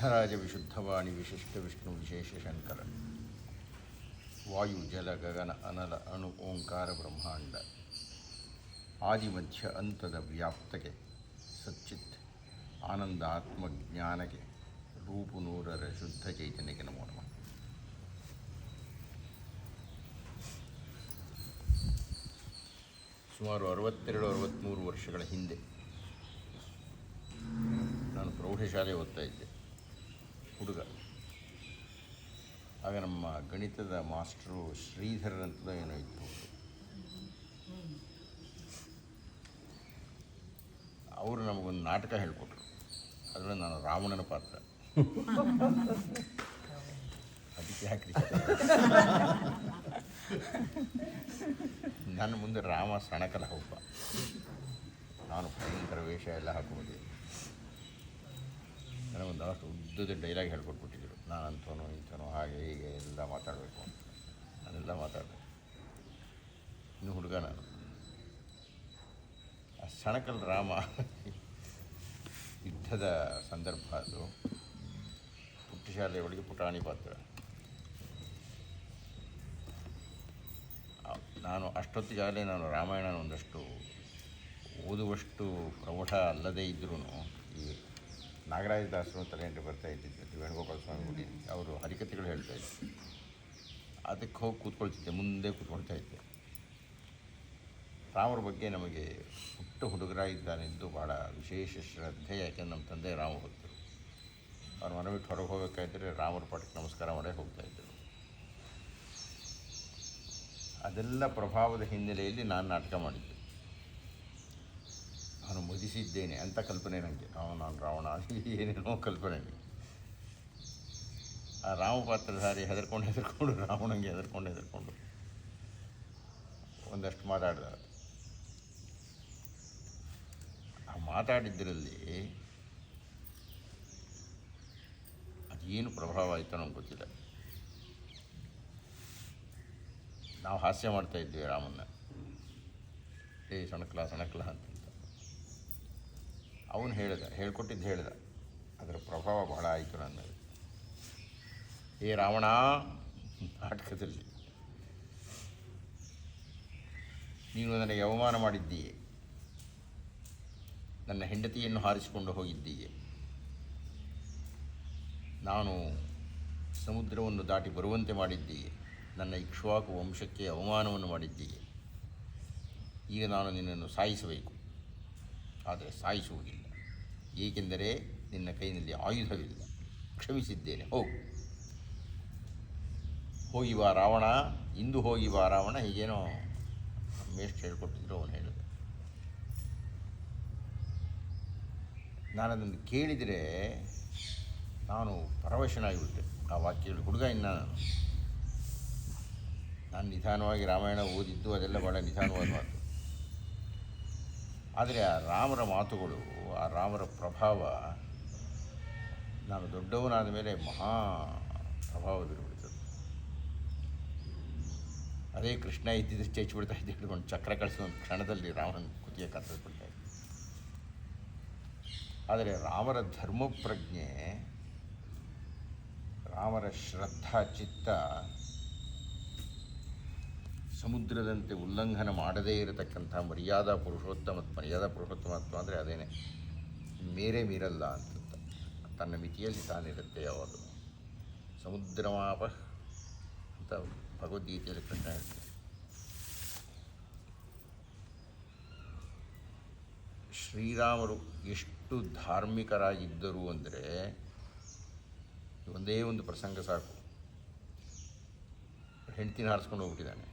ಸಿದ್ಧರಾಜ ವಿಶುದ್ಧವಾಣಿ ವಿಶಿಷ್ಟ ವಿಷ್ಣು ವಿಶೇಷ ಶಂಕರ. ವಾಯು, ಜಲ, ಗಗನ, ಅನಲ, ಅಣು, ಓಂಕಾರ, ಬ್ರಹ್ಮಾಂಡ. ಆದಿಮಧ್ಯ ಅಂತದ ವ್ಯಾಪ್ತಗೆ ಸಚ್ಚಿತ್, ಆನಂದ ಜ್ಞಾನಗೆ ರೂಪು ನೂರರ ಶುದ್ಧ ಚೈತನ್ಯಕ್ಕೆ ನಮೋ ನಮಃ. ಸುಮಾರು ಅರವತ್ತೆರಡು ಅರವತ್ತ್ಮೂರು ವರ್ಷಗಳ ಹಿಂದೆ ನಾನು ಪ್ರೌಢಶಾಲೆ ಓದ್ತಾ ಇದ್ದೆ. ಹುಡುಗ. ಆಗ ನಮ್ಮ ಗಣಿತದ ಮಾಸ್ಟ್ರು ಶ್ರೀಧರ್ ಅಂತ ಏನೋ ಇತ್ತು ಅವರು ನಮಗೊಂದು ನಾಟಕ ಹೇಳಿಕೊಟ್ರು. ಅದರಲ್ಲಿ ನಾನು ರಾವಣನ ಪಾತ್ರ. ಅದಕ್ಕೆ ಯಾಕ್ರಿ ನನ್ನ ಮುಂದೆ ರಾಮ ಸಣಕಲ ಹಬ್ಬ. ನಾನು ಭಯಂಕರ ವೇಷ ಎಲ್ಲ ಹಾಕೋದು ಅಷ್ಟು ಉದ್ದದ ಡೈಲಾಗ್ ಹೇಳ್ಕೊಟ್ಬಿಟ್ಟಿದ್ರು. ನಾನು ಅಂಥವನು ಇಂಥವನು ಹಾಗೆ ಹೀಗೆ ಎಲ್ಲ ಮಾತಾಡಬೇಕು ಅಂತ. ನಾನೆಲ್ಲ ಮಾತಾಡಿದೆ. ಇನ್ನು ಹುಡುಗ ನಾನು. ಆ ಸಣಕಲ್ ರಾಮ ಯುದ್ಧದ ಸಂದರ್ಭ ಅದು. ಪುಟ್ಟ ಶಾಲೆಯ ಒಳಗೆ ಪುಟಾಣಿ ಪಾತ್ರ. ನಾನು ಅಷ್ಟೊತ್ತು ಅಷ್ಟೊತ್ತಿಗಾಗಲೇ ನಾನು ರಾಮಾಯಣ ಒಂದಷ್ಟು ಓದುವಷ್ಟು ಪ್ರೌಢ ಅಲ್ಲದೇ ಇದ್ದರೂ ಈ ನಾಗರಾಜ ದಾಸರು ತಲೆಂಟು ಬರ್ತಾ ಇದ್ದಿದ್ದು ವೇಣುಗೋಪಾಲ ಸ್ವಾಮಿ ಗುಡಿ. ಅವರು ಹರಿಕಥೆಗಳು ಹೇಳ್ತಾ ಇದ್ರು. ಅದಕ್ಕೆ ಹೋಗಿ ಕೂತ್ಕೊಳ್ತಿದ್ದೆ, ಮುಂದೆ ಕೂತ್ಕೊಳ್ತಾ ಇದ್ದೆ. ರಾಮರ ಬಗ್ಗೆ ನಮಗೆ ಪುಟ್ಟ ಹುಡುಗರ ಇದ್ದಾನೆಂದು ಭಾಳ ವಿಶೇಷ ಶ್ರದ್ಧೆ ಯಾಕೆಂದ್ರೆ ನಮ್ಮ ತಂದೆ ರಾಮ ಭಕ್ತರು. ಅವ್ರ ಮನೆ ಬಿಟ್ಟು ಹೊರಗೆ ಹೋಗಬೇಕಾದ್ರೆ ರಾಮರ ಪಾಠಕ್ಕೆ ನಮಸ್ಕಾರ ಮಾಡೇ ಹೋಗ್ತಾ ಇದ್ದರು. ಅದೆಲ್ಲ ಪ್ರಭಾವದ ಹಿನ್ನೆಲೆಯಲ್ಲಿ ನಾನು ನಾಟಕ ಮಾಡಿದ್ದೆ. ನಾನು ಮುಗಿಸಿದ್ದೇನೆ ಅಂತ ಕಲ್ಪನೆ ನನಗೆ. ಅವನು ರಾವಣ, ಏನೇನೋ ಕಲ್ಪನೆ ಆ ರಾಮ ಪಾತ್ರಧಾರಿ ಹೆದರ್ಕೊಂಡು ಹೆದರ್ಕೊಂಡು, ರಾವಣಂಗೆ ಹೆದರ್ಕೊಂಡು ಹೆದರ್ಕೊಂಡು ಒಂದಷ್ಟು ಮಾತಾಡಿದ. ಆ ಮಾತಾಡಿದ್ದರಲ್ಲಿ ಅದೇನು ಪ್ರಭಾವ ಆಯಿತು ನಮ್ಗೆ ಗೊತ್ತಿಲ್ಲ. ನಾವು ಹಾಸ್ಯ ಮಾಡ್ತಾ ಇದ್ವಿ ರಾಮನ್ನ. ಏ, ಸಣಕ್ಲ ಸಣಕ್ಲ ಅಂತ. ಅವನು ಹೇಳಿದ, ಹೇಳ್ಕೊಟ್ಟಿದ್ದು ಹೇಳಿದ. ಅದರ ಪ್ರಭಾವ ಬಹಳ ಆಯಿತು ನನ್ನ ಏ ರಾವಣ, ನಾಟಕದಲ್ಲಿ ನೀನು ನನಗೆ ಅವಮಾನ ಮಾಡಿದ್ದೀಯೆ. ನನ್ನ ಹೆಂಡತಿಯನ್ನು ಹಾರಿಸಿಕೊಂಡು ಹೋಗಿದ್ದೀಯೆ. ನಾನು ಸಮುದ್ರವನ್ನು ದಾಟಿ ಬರುವಂತೆ ಮಾಡಿದ್ದೀಯೆ. ನನ್ನ ಇಕ್ಷ್ವಾಕು ವಂಶಕ್ಕೆ ಅವಮಾನವನ್ನು ಮಾಡಿದ್ದೀಯೆ. ಈಗ ನಾನು ನಿನ್ನನ್ನು ಸಾಯಿಸಬೇಕು. ಆದರೆ ಸಾಯಿಸುವುದಿಲ್ಲ. ಏಕೆಂದರೆ ನಿನ್ನ ಕೈನಲ್ಲಿ ಆಯುಧವಿಲ್ಲ. ಕ್ಷಮಿಸಿದ್ದೇನೆ. ಹೋಗು ಹೋಗಿ ಬಾ ರಾವಣ. ಇಂದು ಹೋಗಿ ಬಾ ರಾವಣ. ಹೀಗೇನೋ ಮೇಷ್ಟ್ ಹೇಳ್ಕೊಟ್ಟಿದ್ರು ಅವನು ಹೇಳಿದ ನಾನದನ್ನು ಕೇಳಿದರೆ ನಾನು ಪರವಶನಾಗಿಬಿಟ್ಟೆ. ಆ ವಾಕ್ಯಗಳು ಹುಡುಗ ಇನ್ನು ನಾನು. ನಾನು ನಿಧಾನವಾಗಿ ರಾಮಾಯಣ ಓದಿದ್ದು ಅದೆಲ್ಲ ಭಾಳ ನಿಧಾನವಾದ ಮಾತು. ಆದರೆ ಆ ರಾಮರ ಮಾತುಗಳು, ಆ ರಾಮರ ಪ್ರಭಾವ ನಾನು ದೊಡ್ಡವನಾದ ಮೇಲೆ ಮಹಾ ಪ್ರಭಾವ ಬೀರ್ಬಿಡ್ತದೆ. ಅದೇ ಕೃಷ್ಣ ಇದ್ದಿದ್ದಷ್ಟು ಚೇಚಿ ಬಿಡ್ತಾ ಇದ್ದು ಹಿಡ್ಕೊಂಡು ಚಕ್ರ ಕಳಿಸಿದ ಒಂದು ಕ್ಷಣದಲ್ಲಿ ರಾಮನ ಕುತಿಯ ಕತ್ತರಿಸ್ಬಿಡ್ತಾ ಇದ್ದೆ. ಆದರೆ ರಾಮರ ಧರ್ಮಪ್ರಜ್ಞೆ, ರಾಮರ ಶ್ರದ್ಧಾ, ಚಿತ್ತ ಸಮುದ್ರದಂತೆ ಉಲ್ಲಂಘನ ಮಾಡದೇ ಇರತಕ್ಕಂಥ ಮರ್ಯಾದಾ ಪುರುಷೋತ್ತಮ ಮರ್ಯಾದಾ ಪುರುಷೋತ್ತಮತ್ವ ಅಂದರೆ ಅದೇನೆ, ಮೇರೆ ಮೀರಲ್ಲ ಅಂತ ತನ್ನ ಮಿತಿಯಲ್ಲಿ ತಾನಿರುತ್ತೆ ಯಾವಾಗ ಸಮುದ್ರಮಾಪ ಅಂತ ಭಗವದ್ಗೀತೆಯಲ್ಲಿ ಕೃಷ್ಣ ಹೇಳ್ತಾರೆ. ಶ್ರೀರಾಮರು ಎಷ್ಟು ಧಾರ್ಮಿಕರಾಗಿದ್ದರು ಅಂದರೆ ಒಂದೇ ಒಂದು ಪ್ರಸಂಗ ಸಾಕು. ಹೆಂಡ್ತಿನ ಹಾರಿಸ್ಕೊಂಡು ಹೋಗ್ಬಿಟ್ಟಿದ್ದಾನೆ.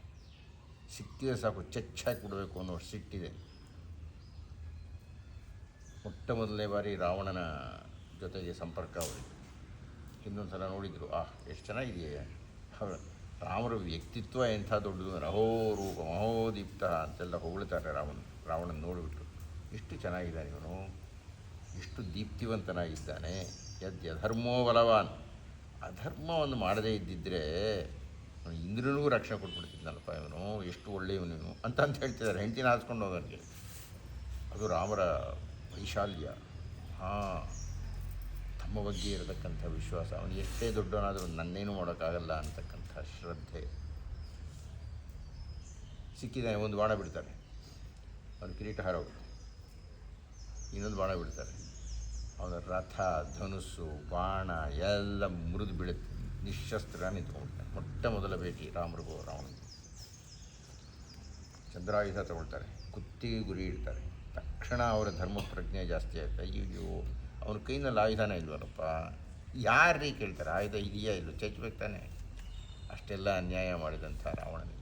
ಸಿಕ್ಕಿದೆ ಸಾಕು ಚೆಚ್ಚಾಕಿ ಬಿಡಬೇಕು ಅನ್ನೋ ಸಿಟ್ಟಿದೆ. ಮೊಟ್ಟ ಮೊದಲನೇ ಬಾರಿ ರಾವಣನ ಜೊತೆಗೆ ಸಂಪರ್ಕ ಅವರಿಗೆ. ಇನ್ನೊಂದು ಸಲ ನೋಡಿದರು, ಆ, ಎಷ್ಟು ಚೆನ್ನಾಗಿದೆಯೇ. ರಾಮರ ವ್ಯಕ್ತಿತ್ವ ಎಂಥ ದೊಡ್ಡದು ಅಂದರೆ ಅಹೋ ರೂಪ ಮಹೋದೀಪ್ತ ಅಂತೆಲ್ಲ ಹೊಗಳ್ತಾರೆ ರಾವಣ, ರಾವಣನ ನೋಡಿಬಿಟ್ಟು. ಎಷ್ಟು ಚೆನ್ನಾಗಿದ್ದಾನೆ ಇವನು. ಎಷ್ಟು ದೀಪ್ತಿವಂತನಾಗಿದ್ದಾನೆ. ಯದ್ ಯಧರ್ಮೋ ಬಲವಾನ್. ಅಧರ್ಮವನ್ನು ಮಾಡದೇ ಇದ್ದಿದ್ದರೆ ಇಂದ್ರನಿಗೂ ರಕ್ಷಣೆ ಕೊಟ್ಬಿಡ್ತಿದ್ನಲ್ಲಪ್ಪ ಇವನು, ಎಷ್ಟು ಒಳ್ಳೆಯವನು ಇವನು ಅಂತ ಅಂತ ಹೇಳ್ತಿದ್ದಾರೆ. ಹೆಂಡತಿನ ಹಾಸ್ಕೊಂಡು ಹೋಗೋರಿಗೆ. ಅದು ರಾಮರ ವೈಶಾಲ್ಯ. ಹಾಂ, ತಮ್ಮ ಬಗ್ಗೆ ಇರತಕ್ಕಂಥ ವಿಶ್ವಾಸ. ಅವನು ಎಷ್ಟೇ ದೊಡ್ಡವನಾದರೂ ನನ್ನೇನು ಮಾಡೋಕ್ಕಾಗಲ್ಲ ಅಂತಕ್ಕಂಥ ಶ್ರದ್ಧೆ. ಸಿಕ್ಕಿದ್ದಾನೆ ಒಂದು ಬಾಣ ಬಿಡ್ತಾರೆ ಅವನು ಕಿರೀಟ ಹಾರೋಗ್ರು ಇನ್ನೊಂದು ಬಾಣ ಬಿಡ್ತಾರೆ ಅವನ ರಥ, ಧನುಸ್ಸು, ಬಾಣ ಎಲ್ಲ ಮುರಿದು ಬೀಳುತ್ತೆ. ನಿಶಸ್ತ್ರ ನಿಂತ್ಕೊಂಡ್ಬಿಡ್ತಾನೆ ಮೊಟ್ಟ ಮೊದಲ ಭೇಟಿ ರಾಮರಿಗೂ ರಾವಣನಿಗೆ ಚಂದ್ರಾಯುಧ ತಗೊಳ್ತಾರೆ. ಕುತ್ತಿಗೆ ಗುರಿ ಇಡ್ತಾರೆ. ತಕ್ಷಣ ಅವರ ಧರ್ಮ ಪ್ರಜ್ಞೆ ಜಾಸ್ತಿ ಆಯ್ತು. ಅಯ್ಯೋ ಅವನ ಕೈನಲ್ಲಿ ಆಯುಧನೇ ಇಲ್ವಲ್ಲಪ್ಪ? ಯಾರೀ ಕೇಳ್ತಾರೆ? ಆಯುಧ ಇದೆಯಾ ಇಲ್ಲೋ? ಚಚ್ಚಬೇಕು ತಾನೆ. ಅಷ್ಟೆಲ್ಲ ಅನ್ಯಾಯ ಮಾಡಿದಂಥ ರಾವಣನಿಗೆ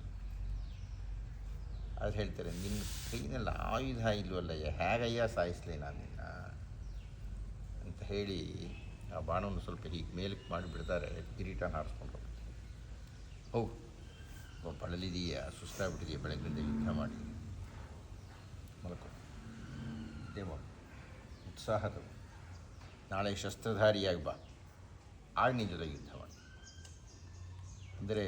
ಅದು ಹೇಳ್ತಾರೆ ನಿನ್ನ ಕೈನಲ್ಲಿ ಆಯುಧ ಇಲ್ವಲ್ಲಯ್ಯ? ಹೇಗಯ್ಯ ಸಾಯಿಸ್ಲಿ ನಾನು ನಿನ್ನ? ಅಂತ ಹೇಳಿ ಆ ಬಾಣವನ್ನು ಸ್ವಲ್ಪ ಹೀಗೆ ಮೇಲಕ್ಕೆ ಮಾಡಿಬಿಡ್ತಾರೆ ಕಿರೀಟನ ಹಾರಿಸ್ಕೊಂಡು. ಓ ಒಬ್ಬ ಬಳಲಿದೆಯಾ, ಸುಸ್ತಾಗ್ಬಿಟ್ಟಿದೆಯಾ ಬೆಳಗ್ಗಿಂದ ಯುದ್ಧ ಮಾಡಿ. ಮಲಕೋ. ದೇವ ಮಾಡು ಉತ್ಸಾಹದ ನಾಳೆ ಶಸ್ತ್ರಧಾರಿಯಾಗಿ ಬಾ. ಆಗ ನಿನ್ನ ಜೊತೆ ಯುದ್ಧ ಮಾಡಿ. ಅಂದರೆ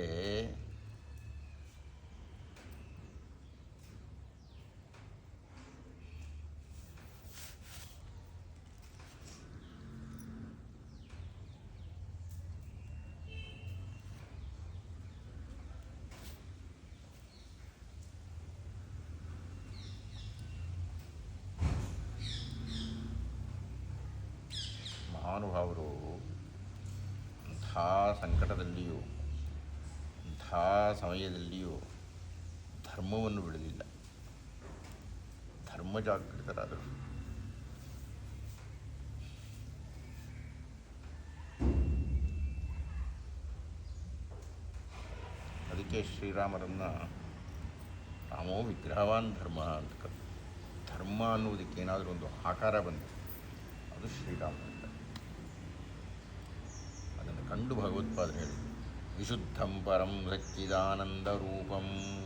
ಮಹಾನುಭಾವರು ಅಂಥ ಸಂಕಟದಲ್ಲಿಯೂ, ಅಂಥ ಸಮಯದಲ್ಲಿಯೂ ಧರ್ಮವನ್ನು ಬಿಡಲಿಲ್ಲ. ಧರ್ಮ ಜಾಗೃತರಾದರು. ಅದಕ್ಕೆ ಶ್ರೀರಾಮರನ್ನ ರಾಮೋ ವಿಗ್ರಹವಾನ್ ಧರ್ಮ ಅಂತ. ಧರ್ಮ ಅನ್ನುವುದಕ್ಕೆ ಏನಾದರೂ ಒಂದು ಆಕಾರ ಬಂತು. ಅದು ಶ್ರೀರಾಮ ಭಗವತ್ಪಾದರು ಹೇಳಿ ವಿಶುದ್ಧಂ ಪರಂ ಸಚ್ಚಿದಾನಂದ ರೂಪಂ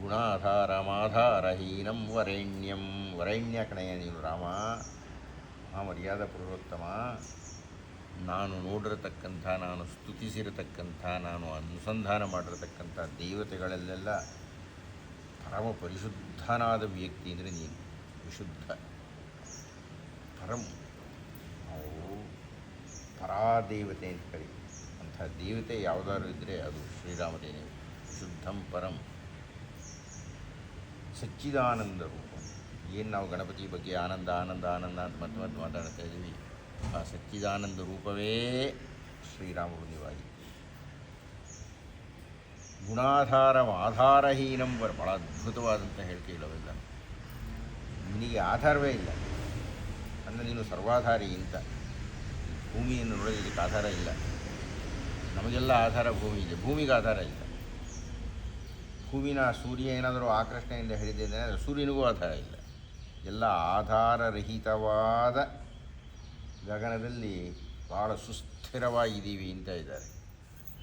ಗುಣಾಧಾರಮಾಧಾರಹೀನಂ ವರೇಣ್ಯಂ. ವರೇಣ್ಯ ಕಣಯ ನೀನು ರಾಮ, ಮಹಾಮರ್ಯಾದ ಪುರುಷೋತ್ತಮ. ನಾನು ನೋಡಿರತಕ್ಕಂಥ, ನಾನು ಸ್ತುತಿಸಿರತಕ್ಕಂಥ, ನಾನು ಅನುಸಂಧಾನ ಮಾಡಿರತಕ್ಕಂಥ ದೇವತೆಗಳಲ್ಲೆಲ್ಲ ಪರಮ ಪರಿಶುದ್ಧನಾದ ವ್ಯಕ್ತಿ ಅಂದರೆ ನೀನು. ವಿಶುದ್ಧ. ಪರಂ ಪರಾದೇವತೆ ಅಂತ ಕರೀತೀವಿ ಅಂಥ ದೇವತೆ ಯಾವುದಾದ್ರು ಇದ್ದರೆ ಅದು ಶ್ರೀರಾಮದೇನೆ ಶುದ್ಧಂ ಪರಂ. ಸಚ್ಚಿದಾನಂದ ರೂಪ. ಏನು ನಾವು ಗಣಪತಿ ಬಗ್ಗೆ ಆನಂದ ಆನಂದ ಆನಂದ ಅಂತ ಮತ್ತೆ ಮತ್ತೆ ಮಾತಾಡ್ತಾ ಇದ್ದೀವಿ. ಆ ಸಚ್ಚಿದಾನಂದ ರೂಪವೇ ಶ್ರೀರಾಮರು ನೀವಾಗಿ ಗುಣಾಧಾರ ಆಧಾರಹೀನಂ ಬರ ಭಾಳ ಅದ್ಭುತವಾದಂಥ ಹೇಳಿಕೆ ಇಲ್ಲವೆಲ್ಲ ನಿನಗೆ ಆಧಾರವೇ ಇಲ್ಲ. ಅಂದರೆ ನೀನು ಸರ್ವಾಧಾರಿ ಅಂತ. ಭೂಮಿಯನ್ನು ನೋಡಿದ್ರೆ ಇದಕ್ಕೆ ಆಧಾರ ಇಲ್ಲ. ನಮಗೆಲ್ಲ ಆಧಾರ ಭೂಮಿ ಇದೆ. ಭೂಮಿಗೆ ಆಧಾರ ಇಲ್ಲ. ಭೂಮಿನ ಸೂರ್ಯ ಏನಾದರೂ ಆಕರ್ಷಣೆಯಿಂದ ಹಿಡಿದಿದೆ ಅಂದರೆ ಸೂರ್ಯನಿಗೂ ಆಧಾರ ಇಲ್ಲ. ಎಲ್ಲ ಆಧಾರರಹಿತವಾದ ಗಗನದಲ್ಲಿ ಭಾಳ ಸುಸ್ಥಿರವಾಗಿದ್ದೀವಿ ಅಂತ ಇದ್ದಾರೆ.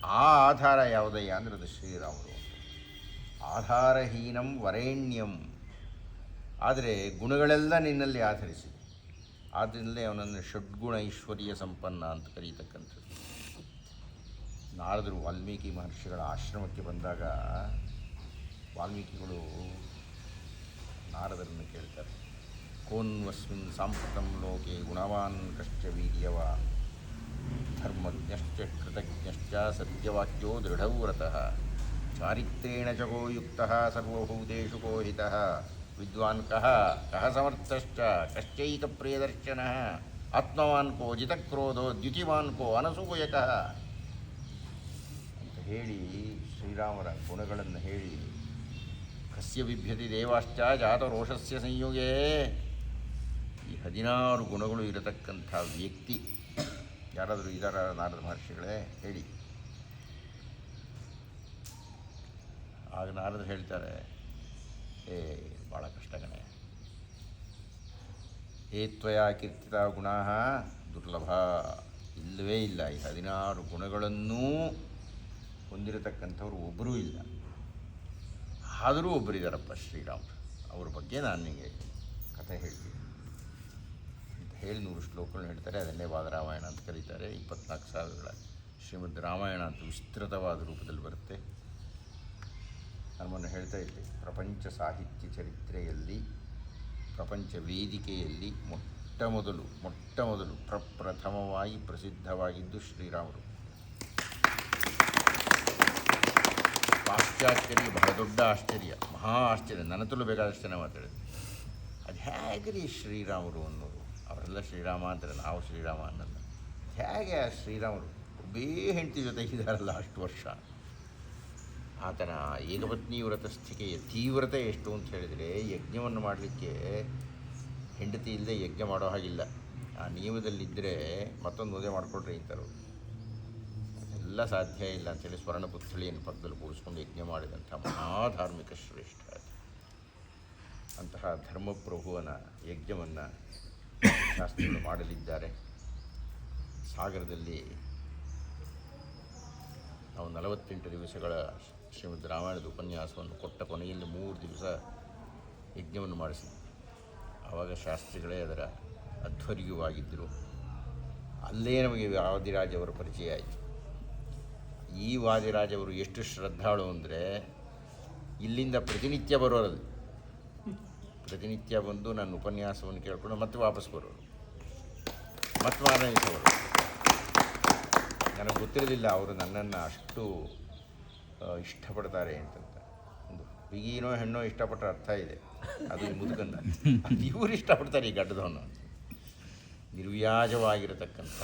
ಆ ಆಧಾರ ಯಾವುದಯ್ಯ ಅಂದರೆ ಅದು ಶ್ರೀರಾಮರು ಆಧಾರಹೀನಂ ವರೇಣ್ಯಂ. ಆದರೆ ಗುಣಗಳೆಲ್ಲ ನಿನ್ನಲ್ಲಿ ಆಧರಿಸಿದೆ ಆದ್ದರಿಂದಲೇ ಅವನನ್ನು ಷಡ್ಗುಣ ಐಶ್ವರ್ಯ ಸಂಪನ್ನ ಅಂತ ಕರೀತಕ್ಕಂಥದ್ದು. ನಾರದರು ವಾಲ್ಮೀಕಿ ಮಹರ್ಷಿಗಳ ಆಶ್ರಮಕ್ಕೆ ಬಂದಾಗ ವಾಲ್ಮೀಕಿಗಳು ನಾರದರನ್ನು ಕೇಳ್ತಾರೆ. ಕೋನ್ವಸ್ಮಿನ್ ಸಾಂಪ್ರತಂ ಲೋಕೆ ಗುಣವಾನ್ ಕಷ್ಟ ವೀರ್ಯವ ಧರ್ಮಜ್ಞಶ್ಚ ಕೃತಜ್ಞಶ್ಚ ಸತ್ಯವಾಕ್ಯೋ ದೃಢವ್ರತಃ. ಚಾರಿತ್ರೇಣ ಚ ಸರ್ವಭೂತೇಶು ಸರ್ವಭೂತೇಷು ಕೋಹಿತಃ. ವಿದ್ವಾನ್ ಕಹ ಕಹ ಸಮರ್ಥಶ್ಚ ಕಶ್ಚೈಕ ಪ್ರಿಯದರ್ಶನ, ಆತ್ಮವಾನ್ ಕೋ ಜಿತಕ್ರೋಧೋ, ದ್ಯುತಿವಾನ್ ಕೋ ಅನಸೂಯಕಃ. ಅಂತ ಹೇಳಿ ಶ್ರೀರಾಮರ ಗುಣಗಳನ್ನು ಹೇಳಿ, ಕಸ್ಯ ವಿಭ್ಯತಿ ದೇವಾಶ್ಚ ಜಾತ ರೋಷಸ್ಯ ಸಂಯುಗೇ. ಈ ಹದಿನಾರು ಗುಣಗಳು ಇರತಕ್ಕಂಥ ವ್ಯಕ್ತಿ, ಯಾರಾದರೂ ಇದರ ನಾರದ ಮಹರ್ಷಿಗಳೇ? ಹೇಳಿ. ಆಗ ನಾರದ ಹೇಳ್ತಾರೆ, ಏ ಭಾಳ ಕಷ್ಟ ಕಣೆ. ಏ ತ್ವಯ ಕೀರ್ತಿತ ಗುಣ ದುರ್ಲಭ. ಇಲ್ಲವೇ ಇಲ್ಲ, ಈ ಹದಿನಾರು ಗುಣಗಳನ್ನೂ ಹೊಂದಿರತಕ್ಕಂಥವ್ರು ಒಬ್ಬರೂ ಇಲ್ಲ. ಆದರೂ ಒಬ್ಬರಿದ್ದಾರಪ್ಪ ಶ್ರೀರಾಮ್. ಅವ್ರ ಬಗ್ಗೆ ನಾನು ನಿಮಗೆ ಕಥೆ ಹೇಳ್ತೀನಿ. ಅಂತ ಹೇಳಿ ನೂರು ಶ್ಲೋಕಗಳನ್ನ ಹೇಳ್ತಾರೆ. ಅದನ್ನೇ ವಾದರಾಮಾಯಣ ಅಂತ ಕರೀತಾರೆ. ಇಪ್ಪತ್ನಾಲ್ಕು ಸಾವಿರಗಳ ಶ್ರೀಮದ್ ರಾಮಾಯಣ ಅಂತ ವಿಸ್ತೃತವಾದ ರೂಪದಲ್ಲಿ ಬರುತ್ತೆ. ನಾನು ಮೊನ್ನೆ ಹೇಳ್ತಾ ಇದ್ದೆ. ಪ್ರಪಂಚ ಸಾಹಿತ್ಯ ಚರಿತ್ರೆಯಲ್ಲಿ, ಪ್ರಪಂಚ ವೇದಿಕೆಯಲ್ಲಿ ಮೊಟ್ಟ ಮೊದಲು ಮೊಟ್ಟ ಮೊದಲು ಪ್ರಪ್ರಥಮವಾಗಿ ಪ್ರಸಿದ್ಧವಾಗಿದ್ದು ಶ್ರೀರಾಮರು. ಪಾಶ್ಚಾತ್ಯರಿಗೆ ಬಹಳ ದೊಡ್ಡ ಆಶ್ಚರ್ಯ, ಮಹಾ ಆಶ್ಚರ್ಯ ನನತಲು ಬೇಕಾದಷ್ಟೇ ಮಾತಾಡಿದ್ರು. ಅದು ಹೇಗೆ ರೀ ಶ್ರೀರಾಮರು ಅನ್ನೋರು ಅವರೆಲ್ಲ ಶ್ರೀರಾಮ ಅಂತಾರೆ, ನಾವು ಶ್ರೀರಾಮ ಅನ್ನಲ್ಲ ಹೇಗೆ ಶ್ರೀರಾಮರು? ಒಬ್ಬೇ ಹೆಂಡತಿ ಜೊತೆ ಇದ್ದಾರಲ್ಲ ಅಷ್ಟು ವರ್ಷ. ಆತನ ಏಕಪತ್ನಿ ವ್ರತಸ್ಥಿಕೆಯ ತೀವ್ರತೆ ಎಷ್ಟು ಅಂತ ಹೇಳಿದರೆ ಯಜ್ಞವನ್ನು ಮಾಡಲಿಕ್ಕೆ ಹೆಂಡತಿ ಇಲ್ಲದೆ ಯಜ್ಞ ಮಾಡೋ ಹಾಗಿಲ್ಲ. ಆ ನಿಯಮದಲ್ಲಿದ್ದರೆ ಮತ್ತೊಂದು ಮದುವೆ ಮಾಡಿಕೊಡ್ರಿ ಅಂತಾರೆ ಎಲ್ಲ ಸಾಧ್ಯ ಇಲ್ಲ ಅಂಥೇಳಿ ಸ್ವರ್ಣ ಪುತ್ಥಳಿಯನ್ನು ಪಕ್ಕದಲ್ಲಿ ಕೂರಿಸ್ಕೊಂಡು ಯಜ್ಞ ಮಾಡಿದಂಥ ಮಹಾಧಾರ್ಮಿಕ ಶ್ರೇಷ್ಠ. ಅಂತಹ ಧರ್ಮಪ್ರಭುವನ ಯಜ್ಞವನ್ನು ಶಾಸ್ತ್ರಗಳು ಮಾಡಲಿದ್ದಾರೆ. ಸಾಗರದಲ್ಲಿ ನಾವು ನಲವತ್ತೆಂಟು ದಿವಸಗಳ ಶ್ರೀಮದ್ ರಾಮಾಯಣದ ಉಪನ್ಯಾಸವನ್ನು ಕೊಟ್ಟ ಕೊನೆಯಲ್ಲಿ ಮೂರು ದಿವಸ ಯಜ್ಞವನ್ನು ಮಾಡಿಸಿದ್ವಿ ಆವಾಗ ಶಾಸ್ತ್ರಿಗಳೇ ಅದರ ಅಧ್ವರ್ಯವಾಗಿದ್ದರು. ಅಲ್ಲೇ ನಮಗೆ ವಾದಿರಾಜವರ ಪರಿಚಯ ಆಯಿತು. ಈ ವಾದಿರಾಜವರು ಎಷ್ಟು ಶ್ರದ್ಧಾಳು ಅಂದರೆ ಇಲ್ಲಿಂದ ಪ್ರತಿನಿತ್ಯ ಬರೋರದು ಪ್ರತಿನಿತ್ಯ ಬಂದು ನನ್ನ ಉಪನ್ಯಾಸವನ್ನು ಕೇಳಿಕೊಂಡು ಮತ್ತೆ ವಾಪಸ್ ಬರೋರು. ಮತ್ತೆ ಬರೋರು. ನನಗೆ ಗೊತ್ತಿರಲಿಲ್ಲ ಅವರು ನನ್ನನ್ನು ಅಷ್ಟು ಇಷ್ಟಪಡ್ತಾರೆ ಅಂತಂತ. ಒಂದು ಬಿಗಿನೋ ಹೆಣ್ಣೋ ಇಷ್ಟಪಟ್ಟರೆ ಅರ್ಥ ಇದೆ. ಅದು ಮುದುಕನ್ನ ಇವರು ಇಷ್ಟಪಡ್ತಾರೆ ಈ ಗಡ್ಡದವನು. ನಿರ್ವ್ಯಾಜವಾಗಿರತಕ್ಕಂಥ,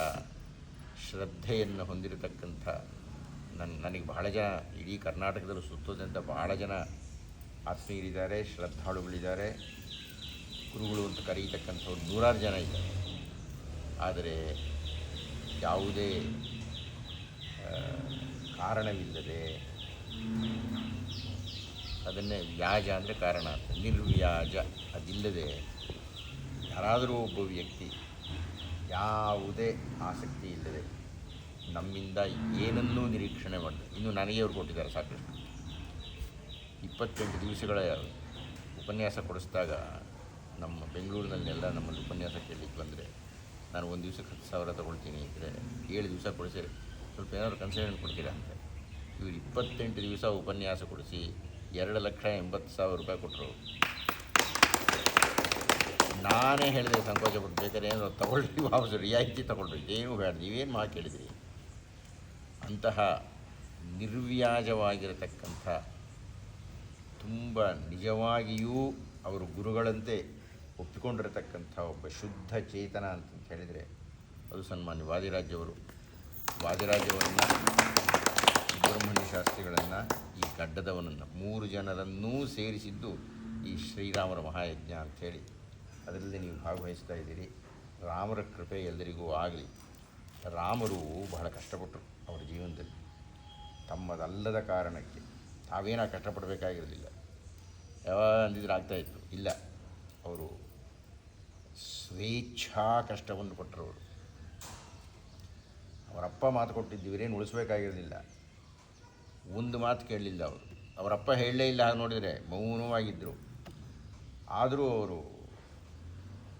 ಶ್ರದ್ಧೆಯನ್ನು ಹೊಂದಿರತಕ್ಕಂಥ ನನ್ನ ನನಗೆ ಬಹಳ ಜನ, ಇಡೀ ಕರ್ನಾಟಕದಲ್ಲಿ ಸುತ್ತೋದಂಥ ಬಹಳ ಜನ ಆತ್ಮೀಯರಿದ್ದಾರೆ, ಶ್ರದ್ಧಾಳುಗಳಿದ್ದಾರೆ. ಗುರುಗಳು ಅಂತ ಕರೀತಕ್ಕಂಥವ್ರು ನೂರಾರು ಜನ ಇದ್ದಾರೆ. ಆದರೆ ಯಾವುದೇ ಕಾರಣವಿಲ್ಲದೆ ಅದನ್ನೇ ವ್ಯಾಜ ಅಂದರೆ ಕಾರಣ ಅಂತ. ನಿರ್ವ್ಯಾಜ. ಅದಿಲ್ಲದೆ ಯಾರಾದರೂ ಒಬ್ಬ ವ್ಯಕ್ತಿ ಯಾವುದೇ ಆಸಕ್ತಿ ಇಲ್ಲದೆ ನಮ್ಮಿಂದ ಏನನ್ನೂ ನಿರೀಕ್ಷಣೆ ಮಾಡಿದೆ ಇನ್ನು ನನಗೆ ಅವ್ರು ಕೊಟ್ಟಿದ್ದಾರೆ ಸಾಕಷ್ಟು. ಇಪ್ಪತ್ತೆಂಟು ದಿವಸಗಳ ಉಪನ್ಯಾಸ ಕೊಡಿಸಿದಾಗ ನಮ್ಮ ಬೆಂಗಳೂರಿನಲ್ಲೆಲ್ಲ ನಮ್ಮಲ್ಲಿ ಉಪನ್ಯಾಸ ಕೇಳಲಿಕ್ಕೆ ಬಂದರೆ, ನಾನು ಒಂದು ದಿವಸಕ್ಕೆ ಹತ್ತು ಸಾವಿರ ತೊಗೊಳ್ತೀನಿ ಅಂದರೆ ಏಳು ದಿವಸ ಕೊಡಿಸಿ ಸ್ವಲ್ಪ ಏನಾದ್ರು ಕನ್ಸೆಷನ್ ಕೊಡ್ತೀರಾ ಅಂತ. ಇವರು ಇಪ್ಪತ್ತೆಂಟು ದಿವಸ ಉಪನ್ಯಾಸ ಕೊಡಿಸಿ ಎರಡು ಲಕ್ಷ ಎಂಬತ್ತು ಸಾವಿರ ರೂಪಾಯಿ ಕೊಟ್ಟರು. ನಾನೇ ಹೇಳಿದೆ ಸಂಕೋಚ ಪಟ್ಟು ಬೇಕಾದ್ರೆ ಏನೋ ತಗೊಳ್ರಿ ವಾಪಸ್ ರಿಯಾಯಿತಿ ತಗೊಳ್ರಿ. ಏನು ಬೇಡ, ನೀವೇನು ಮಾತು ಕೇಳಿದ್ರಿ. ಅಂತಹ ನಿರ್ವ್ಯಾಜವಾಗಿರತಕ್ಕಂಥ ತುಂಬ ನಿಜವಾಗಿಯೂ ಅವರು ಗುರುಗಳಂತೆ ಒಪ್ಪಿಕೊಂಡಿರತಕ್ಕಂಥ ಒಬ್ಬ ಶುದ್ಧ ಚೇತನ ಅಂತ ಹೇಳಿದರೆ ಅದು ಸನ್ಮಾನ್ಯ ವಾದಿರಾಜ್ಯವರು. ವಾದಿರಾಜ್ಯವರನ್ನು ಸುಬ್ರಹ್ಮಣ್ಯ ಶಾಸ್ತ್ರಿಗಳನ್ನು ಈ ಗಡ್ಡದವನನ್ನು ಮೂರು ಜನರನ್ನೂ ಸೇರಿಸಿದ್ದು ಈ ಶ್ರೀರಾಮರ ಮಹಾಯಜ್ಞ ಅಂಥೇಳಿ ಅದರಲ್ಲಿ ನೀವು ಭಾಗವಹಿಸ್ತಾ ಇದ್ದೀರಿ. ರಾಮರ ಕೃಪೆ ಎಲ್ಲರಿಗೂ ಆಗಲಿ. ರಾಮರು ಬಹಳ ಕಷ್ಟಪಟ್ಟರು ಅವರ ಜೀವನದಲ್ಲಿ. ತಮ್ಮದಲ್ಲದ ಕಾರಣಕ್ಕೆ ತಾವೇನ ಕಷ್ಟಪಡಬೇಕಾಗಿರಲಿಲ್ಲ. ಯಾವಾಗ ಅಂದಿದ್ರೆ ಆಗ್ತಾಯಿತ್ತು ಇಲ್ಲ. ಅವರು ಸ್ವೇಚ್ಛಾ ಕಷ್ಟವನ್ನು ಕೊಟ್ಟರು ಅವರು. ಅವರಪ್ಪ ಮಾತು ಕೊಟ್ಟಿದ್ದು ಇವರೇನು ಉಳಿಸ್ಬೇಕಾಗಿರಲಿಲ್ಲ. ಒಂದು ಮಾತು ಕೇಳಲಿಲ್ಲ ಅವರು. ಅವರಪ್ಪ ಹೇಳಲೇ ಇಲ್ಲ ನೋಡಿದರೆ ಮೌನವಾಗಿದ್ದರು ಆದರೂ ಅವರು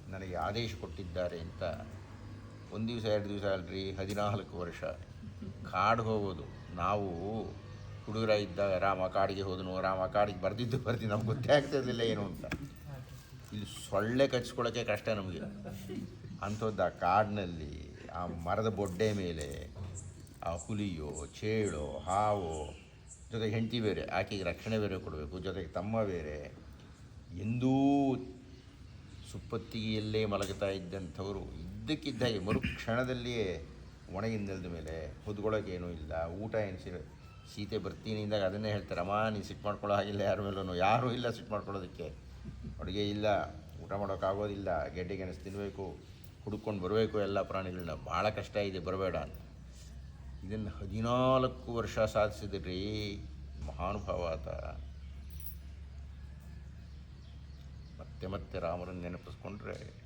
ನನಗೆ ಆದೇಶ ಕೊಟ್ಟಿದ್ದಾರೆ ಅಂತ ಒಂದು ದಿವಸ, ಎರಡು ದಿವಸ ಅಲ್ರಿ, ಹದಿನಾಲ್ಕು ವರ್ಷ. ಕಾಡು ಹೋಗೋದು. ನಾವು ಹುಡುಗರ ಇದ್ದಾಗ ರಾಮ ಕಾಡಿಗೆ ಹೋದನು, ರಾಮ ಕಾಡಿಗೆ ಬರೆದಿದ್ದು ಬರ್ದಿ, ನಮ್ಗೆ ಗೊತ್ತೇ ಆಗ್ತಿರ್ಲಿಲ್ಲ ಏನು ಅಂತ. ಇಲ್ಲಿ ಸೊಳ್ಳೆ ಕಚ್ಕೊಳ್ಳೋಕ್ಕೆ ಕಷ್ಟ ನಮಗೆ. ಅಂಥದ್ದು ಆ ಕಾಡಿನಲ್ಲಿ, ಆ ಮರದ ಬೊಡ್ಡೆ ಮೇಲೆ ಆ ಹುಲಿಯೋ, ಚೇಳೋ, ಹಾವು, ಜೊತೆಗೆ ಹೆಂಡತಿ ಬೇರೆ, ಆಕೆಗೆ ರಕ್ಷಣೆ ಬೇರೆ ಕೊಡಬೇಕು, ಜೊತೆಗೆ ತಮ್ಮ ಬೇರೆ. ಎಂದೂ ಸುಪ್ಪತ್ತಿಗೆಯಲ್ಲೇ ಮಲಗುತ್ತಾ ಇದ್ದಂಥವರು ಇದ್ದಕ್ಕಿದ್ದಾಗೆ ಮರುಕ್ಷಣದಲ್ಲಿಯೇ ಒಣಗಿ ನೆಲದ ಮೇಲೆ ಹೊದ್ಕೊಳ್ಳೋಕ್ಕೇನೂ ಇಲ್ಲ. ಊಟ ಏನು ಸಿ ಸೀತೆ ಬರ್ತೀನಿ ಅಂದಾಗ ಅದನ್ನೇ ಹೇಳ್ತಾರೆ, ಅಮ್ಮ, ನೀನು ಸಿಟ್ಟು ಮಾಡ್ಕೊಳ್ಳೋ ಹಾಗಿಲ್ಲ, ಯಾರ ಮೇಲೂ ಯಾರೂ ಇಲ್ಲ ಸಿಟ್ಟು ಮಾಡ್ಕೊಳ್ಳೋದಕ್ಕೆ. ಅಡುಗೆ ಇಲ್ಲ, ಊಟ ಮಾಡೋಕ್ಕಾಗೋದಿಲ್ಲ ಗೆಡ್ಡೆ ಗೆಣಸು ತಿನ್ನಬೇಕು ಹುಡುಕೊಂಡು ಬರಬೇಕು, ಎಲ್ಲ ಪ್ರಾಣಿಗಳನ್ನ. ಭಾಳ ಕಷ್ಟ ಇದೆ, ಬರಬೇಡ ಅಂತ. ಇದನ್ನು ಹದಿನಾಲ್ಕು ವರ್ಷ ಸಾಧಿಸಿದ್ರಿ. ಮಹಾನುಭಾವ ಆತ. ಮತ್ತೆ ಮತ್ತೆ ರಾಮರನ್ನು ನೆನಪಿಸ್ಕೊಂಡ್ರೆ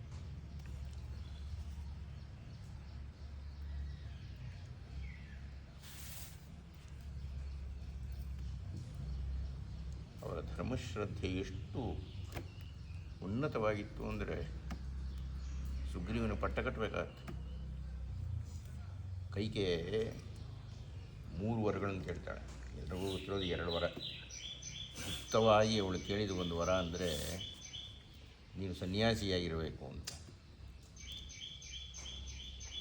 ಅವರ ಧರ್ಮಶ್ರದ್ಧೆ ಎಷ್ಟು ಉನ್ನತವಾಗಿತ್ತು ಅಂದರೆ ಸುಗ್ರೀವನ ಪಟ್ಟ ಕಟ್ಟಬೇಕಾಗತ್ತೆ. ಕೈಗೆ ಮೂರು ವರಗಳನ್ನು ಕೇಳ್ತಾಳೆ. ಎಲ್ರಿಗೂ ಗೊತ್ತಿರೋದು ಎರಡು ವರ. ಮುಕ್ತವಾಗಿ ಅವಳು ಕೇಳಿದ ಒಂದು ವರ ಅಂದರೆ ನೀನು ಸನ್ಯಾಸಿಯಾಗಿರಬೇಕು ಅಂತ.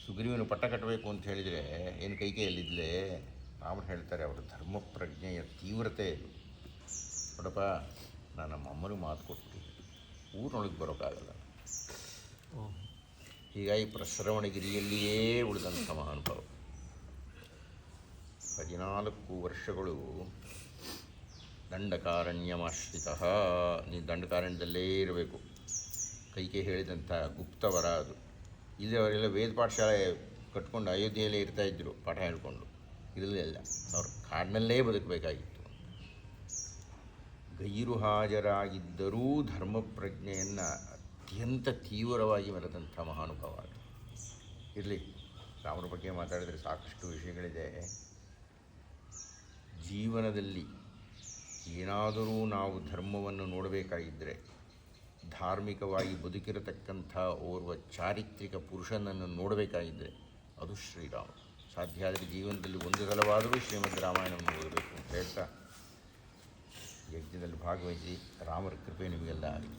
ಸುಗ್ರೀವನು ಪಟ್ಟ ಕಟ್ಟಬೇಕು ಅಂತ ಹೇಳಿದರೆ ಏನು ಕೈಕೆಯಲ್ಲಿದ್ಲೇ ರಾಮರು ಹೇಳ್ತಾರೆ ಅವರ ಧರ್ಮ ಪ್ರಜ್ಞೆಯ ತೀವ್ರತೆ ಇದು. ನೋಡಪ್ಪ ನಾನು ನಮ್ಮ ಅಮ್ಮನಿಗೆ ಮಾತು ಕೊಟ್ಟು ಊರಿನೊಳಗೆ ಬರೋಕ್ಕಾಗಲ್ಲ. ಹೀಗಾಗಿ ಪ್ರಸರವಣಗಿರಿಯಲ್ಲಿಯೇ ಉಳಿದಂಥ ಮಹಾನುಭಾವ ಹದಿನಾಲ್ಕು ವರ್ಷಗಳು ದಂಡಕಾರಣ್ಯಮಾಶ್ರಿತ. ನೀನು ದಂಡಕಾರಣ್ಯದಲ್ಲೇ ಇರಬೇಕು. ಕೈಕೆ ಹೇಳಿದಂಥ ಗುಪ್ತವರ ಅದು. ಇಲ್ಲಿ ಅವರೆಲ್ಲ ವೇದ ಪಾಠಶಾಲೆ ಕಟ್ಕೊಂಡು ಅಯೋಧ್ಯೆಯಲ್ಲೇ ಇರ್ತಾ ಇದ್ದರು, ಪಾಠ ಹೇಳ್ಕೊಂಡು. ಇರಲಿಲ್ಲ ಅವರು ಕಾಡಿನಲ್ಲೇ ಬದುಕಬೇಕಾಗಿತ್ತು. ಗೈರು ಹಾಜರಾಗಿದ್ದರೂ ಧರ್ಮ ಪ್ರಜ್ಞೆಯನ್ನು ಅತ್ಯಂತ ತೀವ್ರವಾಗಿ ಮೆರೆದಂಥ ಮಹಾನುಭಾವ ಇರಲಿ ರಾಮರ ಬಗ್ಗೆ ಮಾತಾಡಿದರೆ ಸಾಕಷ್ಟು ವಿಷಯಗಳಿದೆ. ಜೀವನದಲ್ಲಿ ಏನಾದರೂ ನಾವು ಧರ್ಮವನ್ನು ನೋಡಬೇಕಾಗಿದ್ದರೆ ಧಾರ್ಮಿಕವಾಗಿ ಬದುಕಿರತಕ್ಕಂಥ ಓರ್ವ ಚಾರಿತ್ರಿಕ ಪುರುಷನನ್ನು ನೋಡಬೇಕಾಗಿದ್ದರೆ ಅದು ಶ್ರೀರಾಮ. ಸಾಧ್ಯ ಆದರೆ ಜೀವನದಲ್ಲಿ ಒಂದು ಸಲವಾದರೂ ಶ್ರೀಮದ್ ರಾಮಾಯಣವನ್ನು ಓದಬೇಕು ಅಂತ ಹೇಳ್ತಾ ಯಜ್ಞದಲ್ಲಿ ಭಾಗವಹಿಸಿ ರಾಮರ ಕೃಪೆ ನಿಮಗೆಲ್ಲ ಆಗಲಿ.